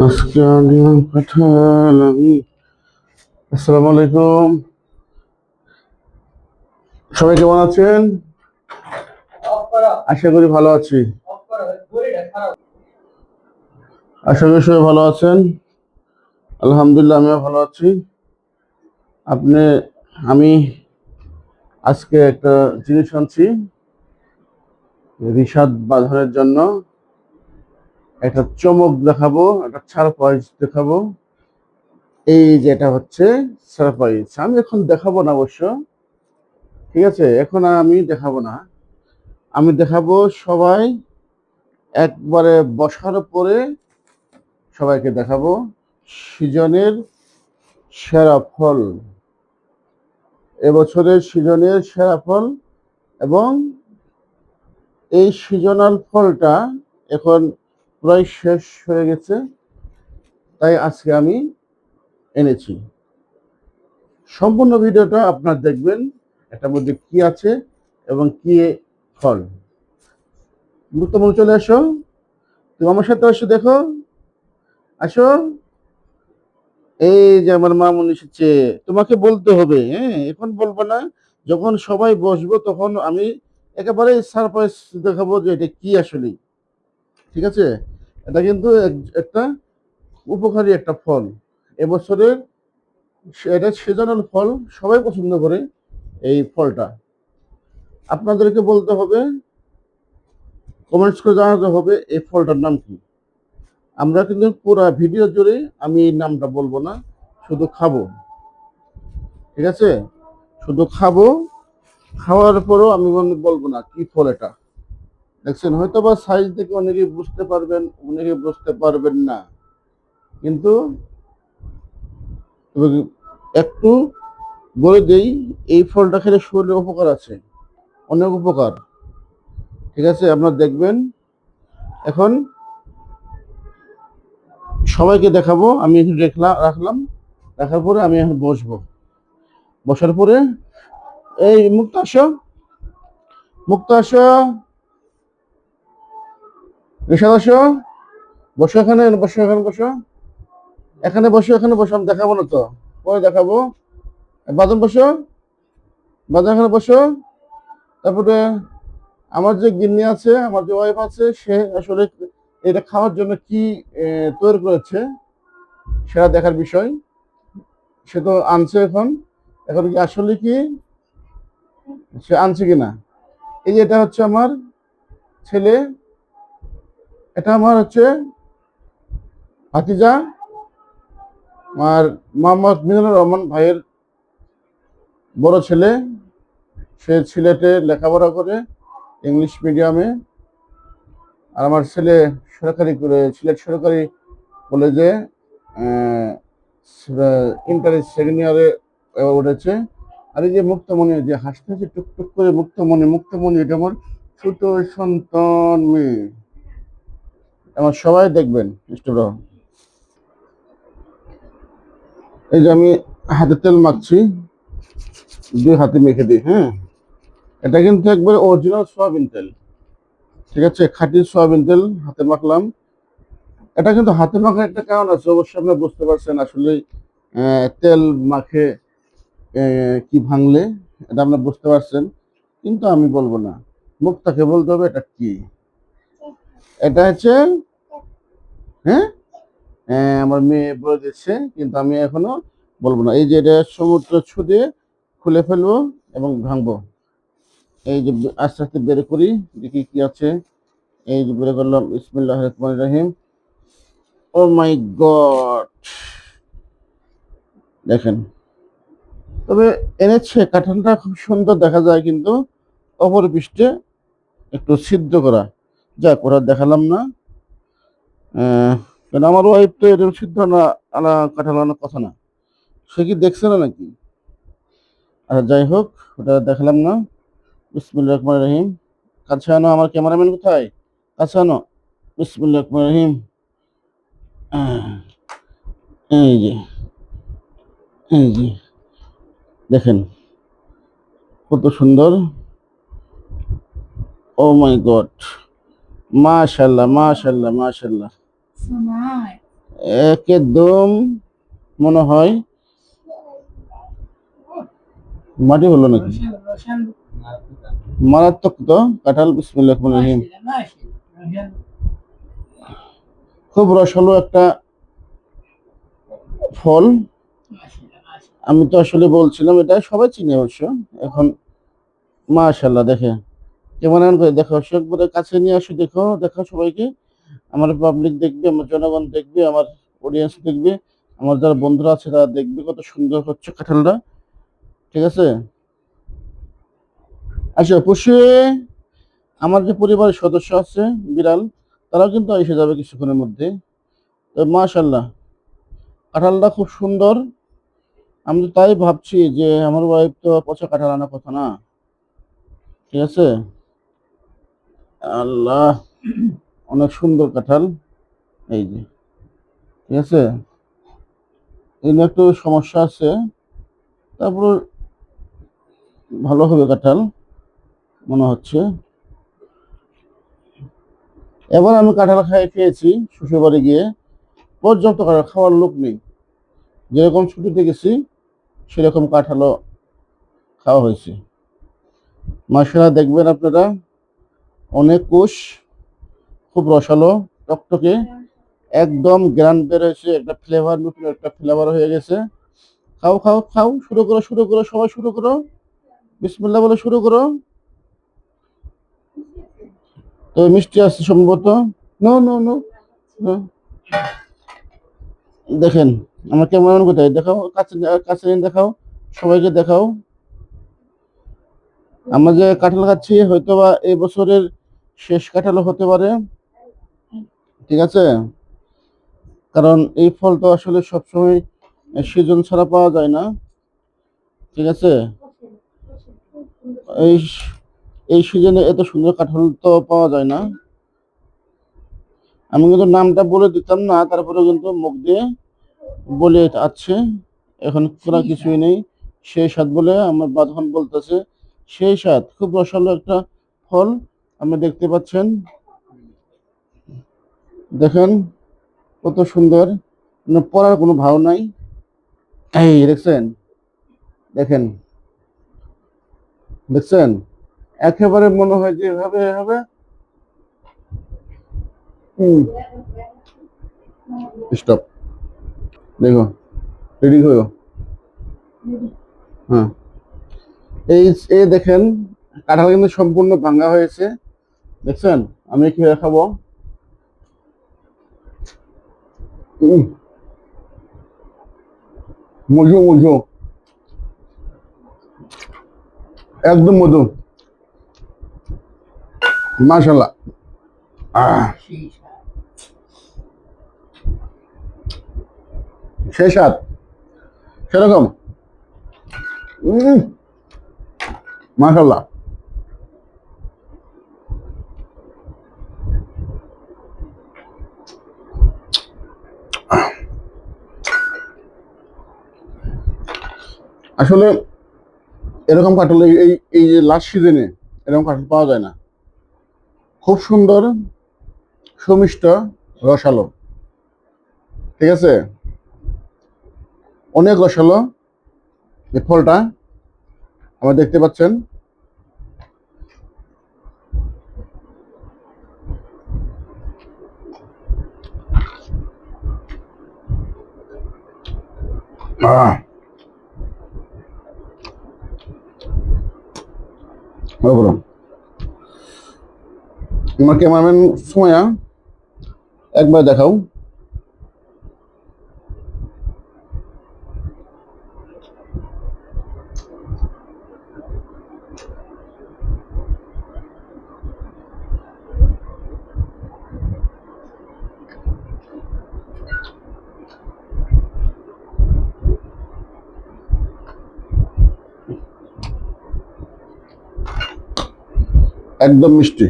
আসসালামু আলাইকুম সবাই কেমন আছেন? আশা করি ভালো আছি। আশা করি সবাই ভালো আছেন। আলহামদুলিল্লাহ, আমিও ভালো আছি। আপনি, আমি আজকে একটা জিনিস আনছি, রিশাদ বাঁধনের জন্য। একটা চমক দেখাবো, একটা সারপ্রাইজ দেখাবো। এই যেটা হচ্ছে সারপ্রাইজ আমি এখন দেখাবো না অবশ্য, ঠিক আছে? এখন আমি দেখাবো না। আমি দেখাবো সবাই একবারে বসার পরে সবাইকে দেখাবো সিজনের সেরা ফল। এবছরের সিজনের সেরা ফল এবং এই সিজনাল ফলটা এখন প্রায় শেষ হয়ে গেছে, তাই আজকে আমি এনেছি। সম্পূর্ণ ভিডিওটা আপনার দেখবেন, এটার মধ্যে কি আছে এবং কি ফল। গুরুত্বপূর্ণ চলে আসো, তুমি আমার সাথে আসো দেখো, আসো। এই যে আমার মামুন এসেছে, তোমাকে বলতে হবে হ্যাঁ এখন বলব না, যখন সবাই বসবো তখন আমি একেবারে সারপ্রাইজ দেখাবো যে এটা কি আসলে। ঠিক আছে? এটা কিন্তু একটা উপকারী একটা ফল। এবছরের এটা সিজনাল ফল, সবাই পছন্দ করে এই ফলটা। আপনাদেরকে বলতে হবে কমেন্টস করে জানাতে হবে এই ফলটার নাম কি। আমরা কিন্তু পুরো ভিডিও জুড়ে আমি এই নামটা বলব না, শুধু খাব। ঠিক আছে? শুধু খাব, খাওয়ার পরও আমি বলব না কি ফল এটা। দেখছেন হয়তো বা সাইজ থেকে অনেকে বুঝতে পারবেন অনেকে বুঝতে পারবেন না। কিন্তু একটু বলে দেই, এই ফলটা খেলে শরীরে উপকার আছে, অনেক উপকার। ঠিক আছে, আপনার দেখবেন। এখন সবাইকে দেখাবো, আমি একটু রাখলাম। রাখার পরে আমি এখন বসবো। বসার পরে, এই মুক্ত আসো মুক্ত আসো ঋষাদ আসো বসো এখানে বসো এখানে বসো। এখানে বসো এখানে বসো, আমি দেখাবো না তো। পরে দেখাবো। বাদন বসো। বাদন এখানে বসো। তারপরে আমার যে গিন্নি আছে, আমার যে ওয়াইফ আছে, সে আসলে এটা খাওয়ার জন্য কি তৈরি করেছে, সেটা দেখার বিষয়। সে তো আনছে এখন। এখন কি আসলে কি? সে আনছে কিনা? এই যে এটা হচ্ছে আমার ছেলে। এটা আমার হচ্ছে ভাতিজা, আর মোহাম্মদ মিজানুর রহমান ভাইয়ের বড় ছেলে। সে সিলেটে লেখাপড়া করে ইংলিশ মিডিয়ামে। আর আমার ছেলে সরকারি করে, সিলেট সরকারি কলেজে ইন্টার সেকেন্ড ইয়ারে উঠেছে। আর এই যে মুক্তমণি, যে হাসতে হাসতে টুকটুক করে মুক্তমণি মুক্তমণি, এটা আমার ছোট সন্তান মেয়ে আমার সবাই দেখবেন এই যে আমি হাতে তেল মাখছি, দুই হাতে মেখে দিই হ্যাঁ? এটা কিন্তু একবারে অরিজিনাল সয়াবিন তেল। ঠিক আছে, খাঁটি সয়াবিন তেল, হাতে মাখলাম। এটা কিন্তু হাতে মাখার একটা কারণ আছে, অবশ্যই আপনি বুঝতে পারছেন আসলে তেল মাখে কি ভাঙলে, এটা আপনি বুঝতে পারছেন। কিন্তু আমি বলব না মুখটাকে বলতে হবে এটা কি? এটা হচ্ছে হ্যাঁ? হ্যাঁ, আমার মেয়ে বলে দিচ্ছে কিন্তু আমি এখনও বলব না। এই যে এটা সমুদ্র ছুঁয়ে খুলে ফেলব এবং ভাঙবো। এই যে আস্তে আস্তে বের করি দেখি কি আছে। এই যে বের করলাম ইসমিল্লাহ রহমান রহিম। ও মাই গড দেখেন। তবে এনেছে কাঁঠালটা খুব সুন্দর দেখা যায় কিন্তু অপর পৃষ্ঠে একটু সিদ্ধ করা। যা করা দেখালাম না। কারণ আমার ওয়াইফ তো এরকম সিদ্ধ না আনা কাঁঠাল আনার কথা না। সে কি দেখছে না নাকি? আর যাই হোক, ওটা দেখালাম না। বিসমুল্লাহ রহমান রহিম। কাছে আনো আমার ক্যামেরাম্যান কোথায়? কাছে আনো বিসমুল্লাহ রহমান রহিম এই যে এই যে, দেখেন, কত সুন্দর। ও মাই গড মাশাল্লাহ মাশাল্লাহ মাশাল্লাহ. একদম মনে হয় মাটি হলো নাকি? মারাত্মক তো কাঁঠাল বিসমিল্লাহ রহিম। খুব রসালো একটা ফল। আমি তো আসলে বলছিলাম এটা সবাই চিনি অবশ্য। এখন মাশাল্লাহ দেখে কেমন এমন করে দেখো একবারে কাছে নিয়ে আসো, দেখো দেখো সবাইকে। আমার পাবলিক দেখবে, আমার জনগণ দেখবে, আমার অডিয়েন্স দেখবে, আমার যারা বন্ধুরা আছে তারা দেখবে কত সুন্দর হচ্ছে কাঁঠালটা। ঠিক আছে? আচ্ছা পশু আমার যে পরিবারের সদস্য আছে, বিড়াল, তারাও কিন্তু এসে যাবে কিছুক্ষণের মধ্যে। তো মাশাল্লাহ কাঁঠালটা খুব সুন্দর। আমি তো তাই ভাবছি যে, আমার ওয়াইফ তো পচা কাঁঠাল আনার কথা না। ঠিক আছে? আল্লাহ, অনেক সুন্দর কাঁঠাল। এই যে, ঠিক আছে? এই নিয়ে একটু সমস্যা আছে। তারপর ভালো হবে কাঁঠাল, মনে হচ্ছে। এবার আমি কাঁঠাল খাই খেয়েছি শ্বশুরবাড়ি গিয়ে। পর্যাপ্ত কাঁঠাল খাওয়ার লোক নেই। যেরকম ছুটিতে গেছি, সেরকম কাঁঠালও খাওয়া হয়েছে। মাসালা দেখবেন আপনারা। অনেক কোষ খুব রসালো টকটকে, একদম গ্রান বের হয়েছে, একটা ফ্লেভার নতুন একটা ফ্লেভার হয়ে গেছে। খাও খাও খাও, শুরু করো শুরু করো, সবাই শুরু করো। বিসমিল্লাহ বলে শুরু করো। তো মিষ্টি আছে সম্ভবত। নো নো নো দেখেন, আমার কেমন কোথায়? দেখাও, কাছে কাছে দেখাও, সবাইকে দেখাও। আমরা যে কাঁঠাল খাচ্ছি হয়তো বা এই বছরের শেষ কাঁঠালও হতে পারে। ঠিক আছে? কারণ এই ফল তো আসলে সবসময় সিজন ছাড়া পাওয়া যায় না। ঠিক আছে? এই এই সিজনে এত সুন্দর কাঁঠাল তো পাওয়া যায় না। আমি কিন্তু নামটা বলে দিতাম না তারপরে কিন্তু মুখ দিয়ে বলে আছে। এখন পুরা কিছুই নেই। সেই স্বাদ বলে আমার বাঁধন বলতেছে সেই স্বাদ। খুব রসালো একটা ফল। আপনি দেখতে পাচ্ছেন। দেখেন কত সুন্দর। পড়ার কোনো ভাও নাই। এই, দেখছেন? দেখেন। দেখছেন? একেবারে মনে হয় যে এভাবে এভাবে। স্টপ। দেখো, রেডি হয়ে হ্যাঁ। এই এই দেখেন, কাঁঠাল কিন্তু সম্পূর্ণ ভাঙ্গা হয়েছে। দেখছেন? আমি কীভাবে খাব। মজু মজু একদম মধু। মাশাল্লাহ সেই স্বাদ। সেরকম। মাশাল্লাহ আসলে এরকম কাঁঠাল, এই- এই যে লাস্ট সিজনে এরকম কাঁঠাল পাওয়া যায় না। খুব সুন্দর, সুমিষ্ট, রসালো। ঠিক আছে? অনেক রসালো এই ফলটা আমার দেখতে পাচ্ছেন। আহ! করো। আমার ক্যামেরাম্যান সময়া একবার দেখাও। একদম মিষ্টি।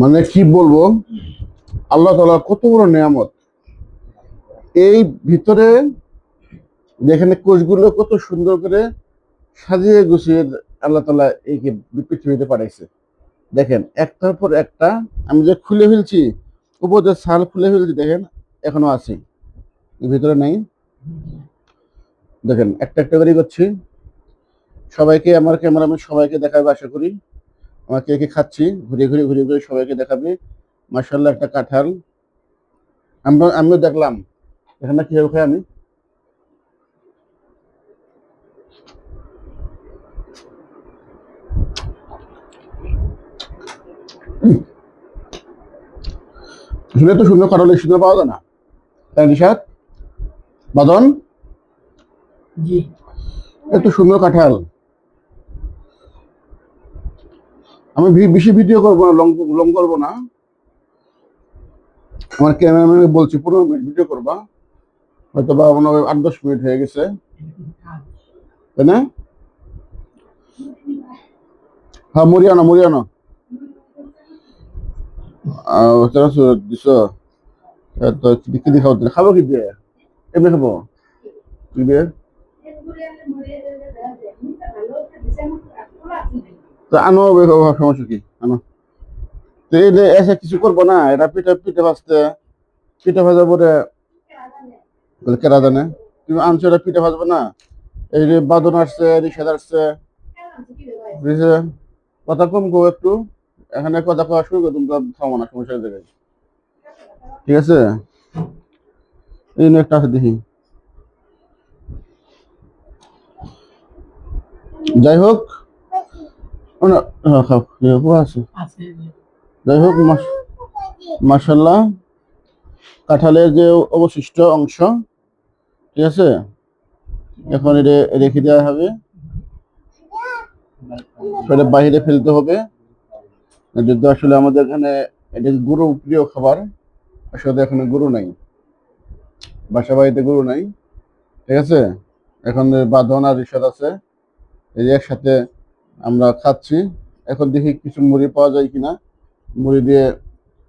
মানে কি বলব? আল্লাহ তালা কত বড় নিয়ামত। এই ভিতরে যেখানে কোষগুলো কত সুন্দর করে সাজিয়ে গুছিয়ে আল্লাহ তালা এই পৃথিবীতে পাঠাইছে। দেখেন, একটার পর একটা, আমি যে খুলে ফেলছি উপরে ছাল খুলে ফেলছি, দেখেন, এখনও আছে ভিতরে নাই। দেখেন, একটা একটা করে করছি। সবাইকে আমার ক্যামেরাম্যান সবাইকে দেখাবে আশা করি। আমার কে কে খাচ্ছি? ঘুরে ঘুরে ঘুরে ঘুরে সবাইকে দেখাবে। মার্শাল্লাহ একটা কাঁঠাল। আমরা আমিও দেখলাম। এখানে কীভাবে খাই আমি? শুনে তো সুন্দর কাঁঠাল এই সুন্দর পাওয়া যায় না। তাই নিশাদ বাদন? জি। এত সুন্দর কাঁঠাল। আমি বেশি ভিডিও করব না লং লং করব না। আমার ক্যামেরাম্যানকে বলছি, পনেরো মিনিট ভিডিও করবা। হয়তো বা মনে হয় আট দশ মিনিট হয়ে গেছে। তাই না? হ্যাঁ মরিয়ানো মরিয়ানো। দিছ কি দিয়ে খাব কি দিয়ে এমনি খাব? কি দিয়ে তো আনো সমস্যা কি? আনো। এসে কিছু করব না এটা পিঠে পিঠে ভাজতে, পিঠে ভাজা পরে কেরা জানে? তুমি আনছো এটা পিঠে ভাজবে না। এই যে বাদন আসছে রিসাদ আসছে। বুঝছে কথা কম গো একটু। এখানে কথা কওয়া শুরু করে তুমি থামো না, সমস্যা জায়গায় ঠিক আছে? এই নিয়ে একটা আছে, দেখি। যাই হোক ও না, হ্যাঁ, খাও খাও, ও আছে। আছে যাই হোক মাসাল্লাহ কাঁঠালের যে অবশিষ্ট অংশ ঠিক আছে? এখন এটা রেখে দেওয়া হবে। সেটা বাইরে ফেলতে হবে। যদি আসলে আমাদের এখানে এটা গরু প্রিয় খাবার আসলে এখানে গরু নাই। বাসা বাড়িতে গরু নাই। ঠিক আছে? এখন বাঁধন আর রিসাদ আছে। এই যে একসাথে আমরা খাচ্ছি। এখন দেখি কিছু মুড়ি পাওয়া যায় কিনা। মুড়ি দিয়ে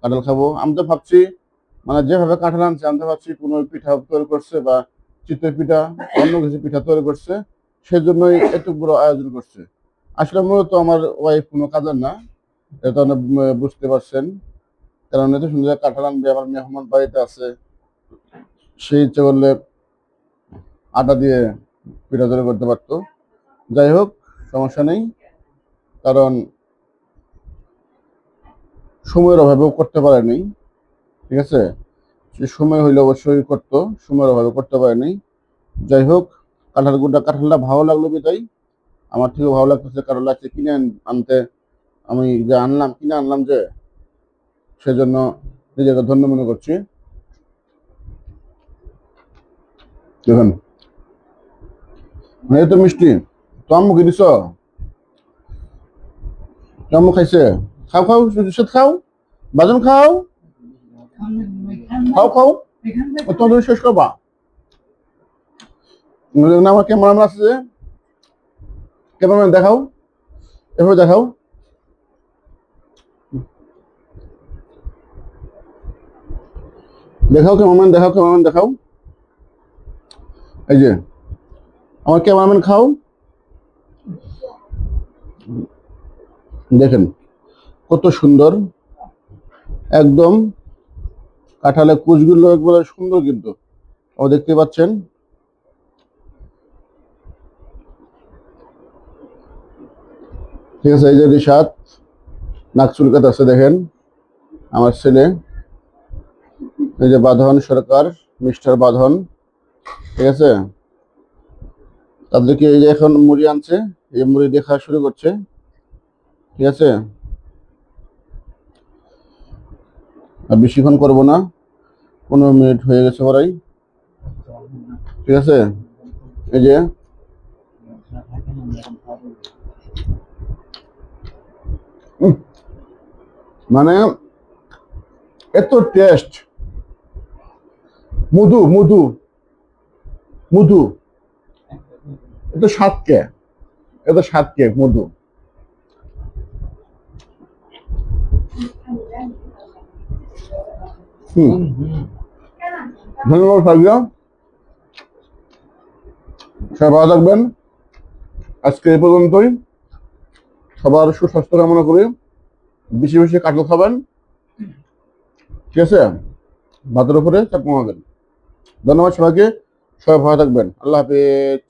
কাঁঠাল খাব। আমি তো ভাবছি মানে যেভাবে কাঁঠাল আনছে, আমি তো ভাবছি কোনো পিঠা তৈরি করছে বা চিতই পিঠা, অন্য কিছু পিঠা তৈরি করছে, সেজন্যই একটু বড় আয়োজন করছে। আসলে মূলত আমার ওয়াইফ কোনো কাজের না এটা অনেক বুঝতে পারছেন। কারণ এত সুন্দর কাঁঠাল আনবে, আমার মেহমান বাড়িতে আছে। সেই ইচ্ছে করলে আটা দিয়ে পিঠা তৈরি করতে পারতো। যাই হোক, সমস্যা নেই। কারণ সময়ের অভাবেও করতে পারেনি, ঠিক আছে? সে সময় হইলে অবশ্যই করতো, সময়ের অভাবে করতে পারেনি। যাই হোক, কাঁঠাল গুড়টা, কাঁঠালটা ভালো লাগল বিতাই আমার থেকে ভালো লাগতেছে কারণ লাগছে কিনে আনতে। আমি যে আনলাম, কিনে আনলাম যে, সেজন্য নিজেকে ধন্য মনে করছি। দেখুন। এই তো মিষ্টি। তো আম্মু কি দিছ? তো খাইছে। খাও খাও সুদ খাও। বাজন খাও। খাও খাও। তোমাদের শেষ করবা। আমার ক্যামেরাম্যান আছে যে। ক্যামেরাম্যান দেখাও। এভাবে দেখাও। দেখাও ক্যামেরাম্যান দেখাও ক্যামেরাম্যান দেখাও। এই যে আমার ক্যামেরাম্যান খাও। দেখেন, কত সুন্দর। একদম কাঁঠালের কুচগুলো একবারে সুন্দর কিন্তু। ও দেখতে পাচ্ছেন। ঠিক আছে, এই যে রিসাদ নাক চুলকাত আছে, দেখেন। আমার ছেলে, এই যে বাঁধন সরকার, মিস্টার বাঁধন। ঠিক আছে? তাদেরকে এই যে এখন মুড়ি আনছে, এই মুড়ি দেখা শুরু করছে। ঠিক আছে? আর বেশিক্ষণ করব না। পনেরো মিনিট হয়ে গেছে ওরাই ঠিক আছে? এই যে। মানে এত টেস্ট মধু মধু। মধু। এত স্বাদ কে এত স্বাদ কে মধু। হুম। ধন্যবাদ সাজিয়া সবাই ভালো থাকবেন। আজকে এই পর্যন্তই। সবার সুস্বাস্থ্য কামনা করি। বেশি বেশি কাটল খাবেন। ঠিক আছে? ভাতের উপরে চাপ কমাবেন। ধন্যবাদ সবাইকে। সবাই ভালো থাকবেন। আল্লাহ হাফেজ।